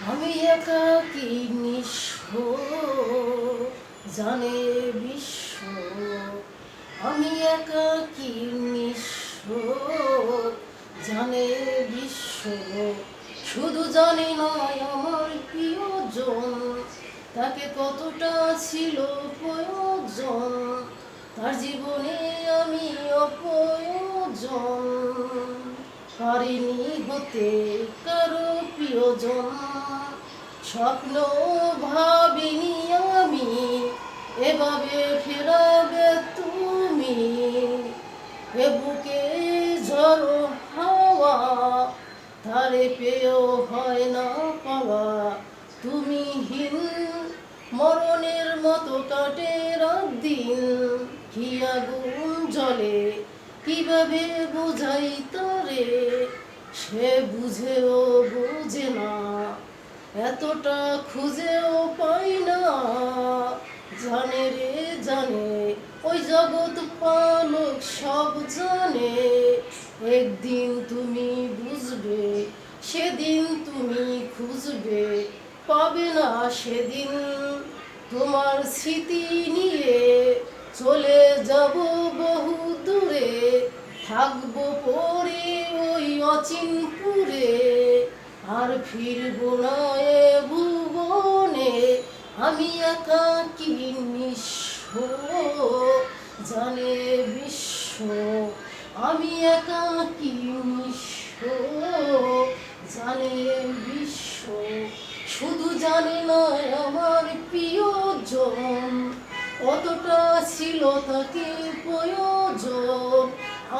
আমি একা কি নিঃস্ব? জানে বিশ্ব। আমি একা কি নিঃস্ব? জানে বিশ্ব। শুধু জানি না আমার প্রিয়জন। তাকে কতটা ছিল প্রয়োজন? তার জীবনে আমি অপ্রয়োজন। পারিনি হতে কারও স্বপ্ন ভাবিনি আমি, এভাবে ফেরাবে তুমি। এ বুকে ঝড়ো হাওয়া, তারে পেয়েও হয় না পাওয়া। তুমি হীন মরণের মতো কাটে রাত দিন। কি আগুন জলে কীভাবে বোঝাই সে বুঝেও বুঝে না, এতটা খুঁজেও পাই না। জানে রে জানে, ওই জগৎ পালক সব জানে। একদিন তুমি বুঝবে, সেদিন তুমি খুঁজবে, পাবে না সেদিন তোমার স্মৃতি নিয়ে। চলে যাব বহু দূরে থাকব পরে ওই অচিনপুরে। আর ফিরবো না এ ভুবনে। আমি একা কি নিঃস্ব? জানে বিশ্ব। আমি একা কি জানে বিশ্ব। শুধু জানে না আমার প্রিয় প্রিয়জন। কতটা ছিল তাকে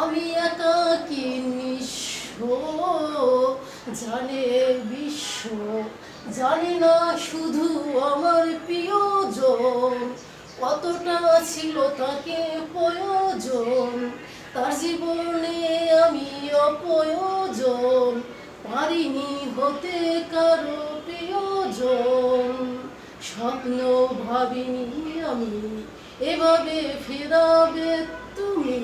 আমি একা কি জানে বিশ্ব, জানি না শুধু আমার প্রিয়জন। কতটা ছিল তাকে প্রয়োজন, তার জীবনে আমি অপ্রয়োজন, পারিনি হতে কারও প্রিয়জন। স্বপ্ন ভাবিনি আমি, এভাবে ফেরাবে তুমি?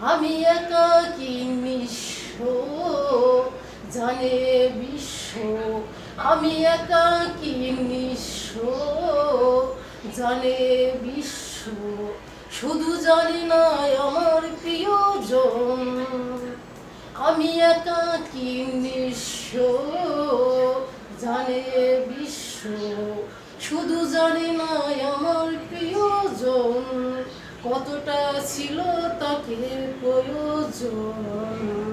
আমি একা কি নিঃস্ব? জানে বিশ্ব, আমি একা কি জানে বিশ্ব, শুধু জানি না আমার প্রিয়জন। আমি একা কি জানে বিশ্ব, শুধু জানি না আমার প্রিয়জন। কতটা ছিল তাকে প্রয়োজন?